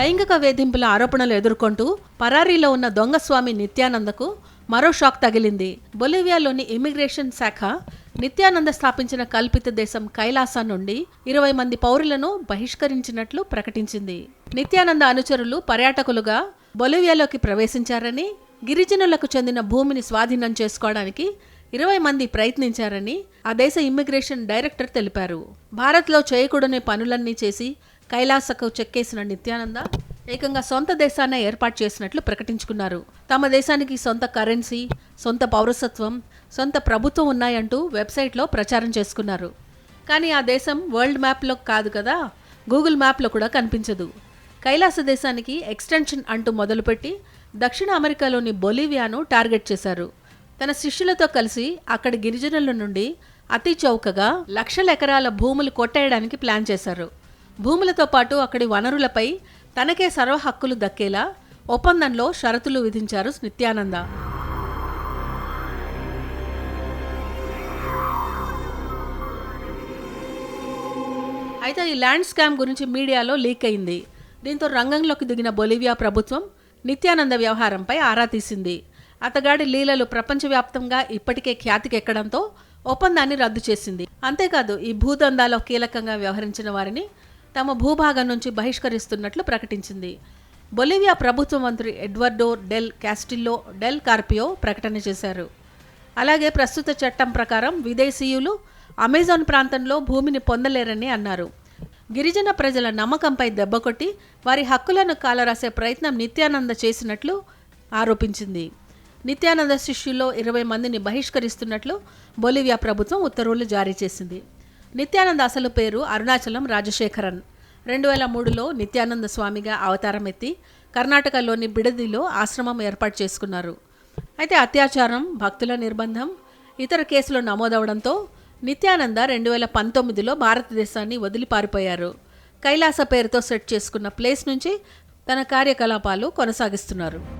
లైంగిక వేధింపుల ఆరోపణలు ఎదుర్కొంటూ పరారీలో ఉన్న దొంగస్వామి నిత్యానందకు మరో షాక్ తగిలింది. బొలివియాలోని ఇమిగ్రేషన్ శాఖ నిత్యానంద స్థాపించిన కల్పిత దేశం కైలాస నుండి ఇరవై మంది పౌరులను బహిష్కరించినట్లు ప్రకటించింది. నిత్యానంద అనుచరులు పర్యాటకులుగా బొలివియాలోకి ప్రవేశించారని గిరిజనులకు చెందిన భూమిని స్వాధీనం చేసుకోవడానికి ఇరవై మంది ప్రయత్నించారని ఆ దేశ ఇమ్మిగ్రేషన్ డైరెక్టర్ తెలిపారు. భారత్లో చేయకూడని పనులన్నీ చేసి కైలాసకు చెక్కేసిన నిత్యానంద ఏకంగా సొంత దేశాన్ని ఏర్పాటు చేసినట్లు ప్రకటించుకున్నారు. తమ దేశానికి సొంత కరెన్సీ సొంత పౌరసత్వం సొంత ప్రభుత్వం ఉన్నాయంటూ వెబ్సైట్లో ప్రచారం చేసుకున్నారు. కానీ ఆ దేశం వరల్డ్ మ్యాప్లో కాదు కదా గూగుల్ మ్యాప్లో కూడా కనిపించదు. కైలాస దేశానికి ఎక్స్టెన్షన్ అంటూ మొదలుపెట్టి దక్షిణ అమెరికాలోని బొలివియాను టార్గెట్ చేశారు. తన శిష్యులతో కలిసి అక్కడి గిరిజనుల నుండి అతి చౌకగా లక్షల ఎకరాల భూములు కొట్టేయడానికి ప్లాన్ చేశారు. భూములతో పాటు అక్కడి వనరులపై తనకే సర్వ హక్కులు దక్కేలా ఒప్పందంలో షరతులు విధించారు నిత్యానంద. అయితే ఈ ల్యాండ్ స్కామ్ గురించి మీడియాలో లీక్ అయింది. దీంతో రంగంలోకి దిగిన బొలివియా ప్రభుత్వం నిత్యానంద వ్యవహారంపై ఆరా తీసింది. అతగాడి లీలలు ప్రపంచవ్యాప్తంగా ఇప్పటికే ఖ్యాతికెక్కడంతో ఒప్పందాన్ని రద్దు చేసింది. అంతేకాదు ఈ భూదందాలో కీలకంగా వ్యవహరించిన వారిని తమ భూభాగం నుంచి బహిష్కరిస్తున్నట్లు ప్రకటించింది. బొలివియా ప్రభుత్వ మంత్రి Eduardo del Castillo del Carpio ప్రకటన చేశారు. అలాగే ప్రస్తుత చట్టం ప్రకారం విదేశీయులు అమెజాన్ ప్రాంతంలో భూమిని పొందలేరని అన్నారు. గిరిజన ప్రజల నమ్మకంపై దెబ్బకొట్టి వారి హక్కులను కాలరాసే ప్రయత్నం నిత్యానంద చేసినట్లు ఆరోపించింది. నిత్యానంద శిష్యుల్లో ఇరవై మందిని బహిష్కరిస్తున్నట్లు బొలివియా ప్రభుత్వం ఉత్తర్వులు జారీ చేసింది. నిత్యానంద అసలు పేరు అరుణాచలం రాజశేఖరన్. రెండు వేల మూడులో నిత్యానంద స్వామిగా అవతారం ఎత్తి కర్ణాటకలోని బిడదిలో ఆశ్రమం ఏర్పాటు చేసుకున్నారు. అయితే అత్యాచారం భక్తుల నిర్బంధం ఇతర కేసులు నమోదవడంతో నిత్యానంద రెండు వేల పంతొమ్మిదిలో భారతదేశాన్ని వదిలి పారిపోయారు కైలాస పేరుతో సెట్ చేసుకున్న ప్లేస్ నుంచి తన కార్యకలాపాలు కొనసాగిస్తున్నారు.